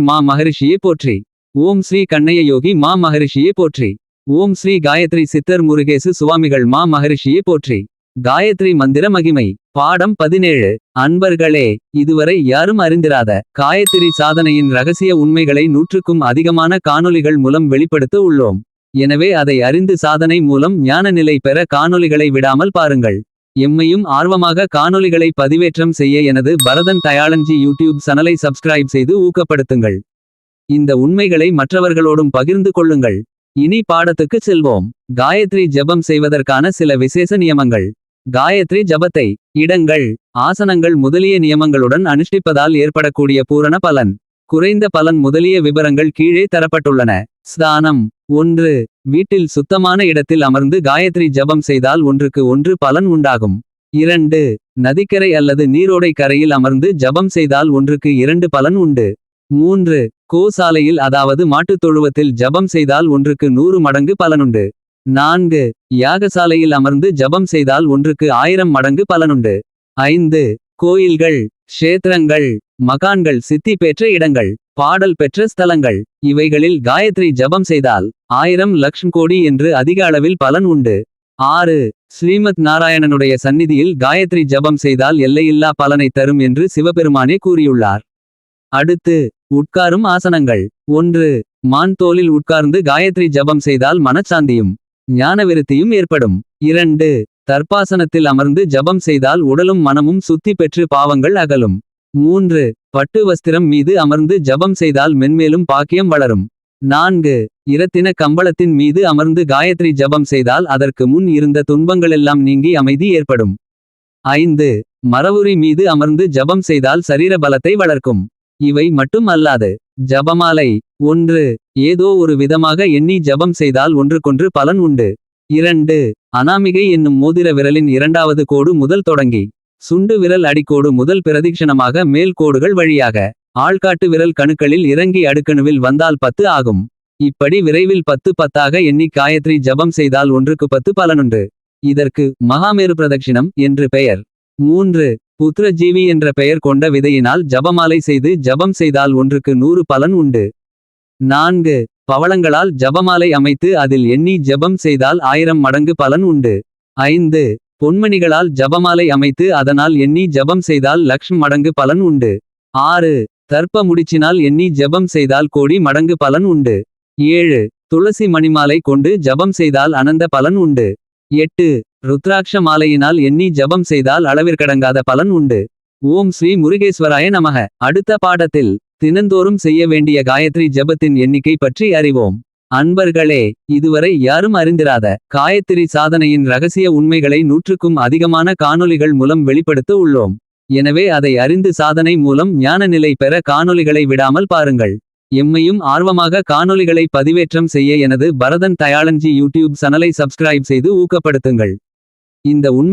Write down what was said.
மா மகரிஷியே போற்றி. ஓம் ஸ்ரீ கண்ணைய யோகி மா மகரிஷியே போற்றி. ஓம் ஸ்ரீ காயத்ரி சித்தர் முருகேசு சுவாமிகள் மா மகரிஷியே போற்றி. காயத்ரி மந்திர மகிமை பாடம் பதினேழு. அன்பர்களே இதுவரை யாரும் அறிந்திராத காயத்ரி சாதனையின் ரகசிய உண்மைகளை நூற்றுக்கும் அதிகமான காணொளிகள் மூலம் வெளிப்படுத்த உள்ளோம். எனவே அதை அறிந்து சாதனை மூலம் ஞான நிலை பெற காணொளிகளை விடாமல் பாருங்கள். எம்மையும் ஆர்வமாக காணொலிகளை பதிவேற்றம் செய்ய எனது பரதன் தயாளன்ஜி யூடியூப் சனலை சப்ஸ்கிரைப் செய்து ஊக்கப்படுத்துங்கள். இந்த உண்மைகளை மற்றவர்களோடும் பகிர்ந்து கொள்ளுங்கள். இனி பாடத்துக்கு செல்வோம். காயத்ரி ஜெபம் செய்வதற்கான சில விசேஷ நியமங்கள். காயத்ரி ஜபத்தை இடங்கள் ஆசனங்கள் முதலிய நியமங்களுடன் அனுஷ்டிப்பதால் ஏற்படக்கூடிய பூரண பலன். குறைந்த பலன் முதலிய விவரங்கள் கீழே தரப்பட்டுள்ளன. ஸ்தானம் ஒன்று. வீட்டில் சுத்தமான இடத்தில் அமர்ந்து காயத்ரி ஜபம் செய்தால் ஒன்றுக்கு ஒன்று பலன் உண்டாகும். இரண்டு. நதிக்கரை அல்லது நீரோடை கரையில் அமர்ந்து ஜபம் செய்தால் ஒன்றுக்கு இரண்டு பலன் உண்டு. மூன்று. கோசாலையில் அதாவது மாட்டுத் தொழுவத்தில் ஜபம் செய்தால் ஒன்றுக்கு நூறு மடங்கு பலனுண்டு. நான்கு. யாகசாலையில் அமர்ந்து ஜபம் செய்தால் ஒன்றுக்கு ஆயிரம் மடங்கு பலனுண்டு. ஐந்து. கோயில்கள் க்ஷேத்திரங்கள் மகான்கள் சித்தி பெற்ற இடங்கள் பாடல் பெற்ற ஸ்தலங்கள் இவைகளில் காயத்ரி ஜபம் செய்தால் ஆயிரம் லக்ஷம் கோடி என்று அதிக அளவில் பலன் உண்டு. ஆறு ஸ்ரீமத் நாராயணனுடைய சந்நிதியில் காயத்ரி ஜபம் செய்தால் எல்லையில்லா பலனை தரும் என்று சிவபெருமானே கூறியுள்ளார். அடுத்து உட்காரும் ஆசனங்கள். ஒன்று மான் தோலில் உட்கார்ந்து காயத்ரி ஜபம் செய்தால் மனச்சாந்தியும் ஞானவிருத்தியும் ஏற்படும். இரண்டு தர்ப்பாசனத்தில் அமர்ந்து ஜபம் செய்தால் உடலும் மனமும் சுத்தி பெற்று பாவங்கள் அகலும். மூன்று பட்டு வஸ்திரம் மீது அமர்ந்து ஜபம் செய்தால் மென்மேலும் பாக்கியம் வளரும். நான்கு இரத்தின கம்பளத்தின் மீது அமர்ந்து காயத்ரி ஜபம் செய்தால் அதற்கு முன் இருந்த துன்பங்களெல்லாம் நீங்கி அமைதி ஏற்படும். ஐந்து மரவுரி மீது அமர்ந்து ஜபம் செய்தால் சரீர பலத்தை வளர்க்கும். இவை மட்டும் அல்லாது ஜபமாலை ஒன்று ஏதோ ஒரு விதமாக எண்ணி ஜபம் செய்தால் ஒன்றுக்கொன்று பலன் உண்டு. இரண்டு அனாமிகை என்னும் மோதிர விரலின் இரண்டாவது கோடு முதல் தொடங்கி. சுண்டு விரல் அடிக்கோடு முதல் பிரதிக்ஷணமாக மேல் கோடுகள் வழியாக. ஆள்காட்டு விரல் கணுக்களில் இறங்கி அடுக்கணுவில் வந்தால் பத்து ஆகும். இப்படி விரைவில் பத்து பத்தாக எண்ணி காயத்ரி ஜபம் செய்தால் ஒன்றுக்கு பத்து பலனுண்டு. இதற்கு மகாமேரு பிரதட்சிணம் என்று பெயர். மூன்று புத்திரஜீவி என்ற பெயர் கொண்ட விதையினால் ஜபமாலை செய்து ஜபம் செய்தால் ஒன்றுக்கு நூறு பலன் உண்டு. நான்கு பவளங்களால் ஜபமாலை அமைத்து அதில் எண்ணி ஜெபம் செய்தால் ஆயிரம் மடங்கு பலன் உண்டு. ஐந்து பொன்மணிகளால் ஜபமாலை அமைத்து அதனால் எண்ணி ஜபம் செய்தால் லக்ஷ்ம் மடங்கு பலன் உண்டு. ஆறு. தர்ப்ப முடிச்சினால் எண்ணி ஜெபம் செய்தால் கோடி மடங்கு பலன் உண்டு. ஏழு. துளசி மணிமாலை கொண்டு ஜபம் செய்தால் அனந்த பலன் உண்டு. எட்டு. ருத்ராட்ச மாலையினால் எண்ணி ஜபம் செய்தால் அளவிற்கடங்காத பலன் உண்டு. ஓம் ஸ்ரீ முருகேஸ்வராய நமக. அடுத்த பாடத்தில் தினந்தோறும் செய்ய வேண்டிய காயத்ரி ஜபத்தின் எண்ணிக்கை பற்றி அறிவோம். அன்பர்களே இதுவரை யாரும் அறிந்திராத காயத்ரி சாதனையின் ரகசிய உண்மைகளை நூற்றுக்கும் அதிகமான காணொளிகள் மூலம் வெளிப்படுத்த உள்ளோம். எனவே அதை அறிந்து சாதனை மூலம் ஞான நிலை பெற காணொளிகளை விடாமல் பாருங்கள். எம்மையும் ஆர்வமாக காணொளிகளை பதிவேற்றம் செய்ய எனது பரதன் தயாளன்ஜி யூடியூப் சனலை சப்ஸ்கிரைப் செய்து ஊக்கப்படுத்துங்கள். இந்த உண்மை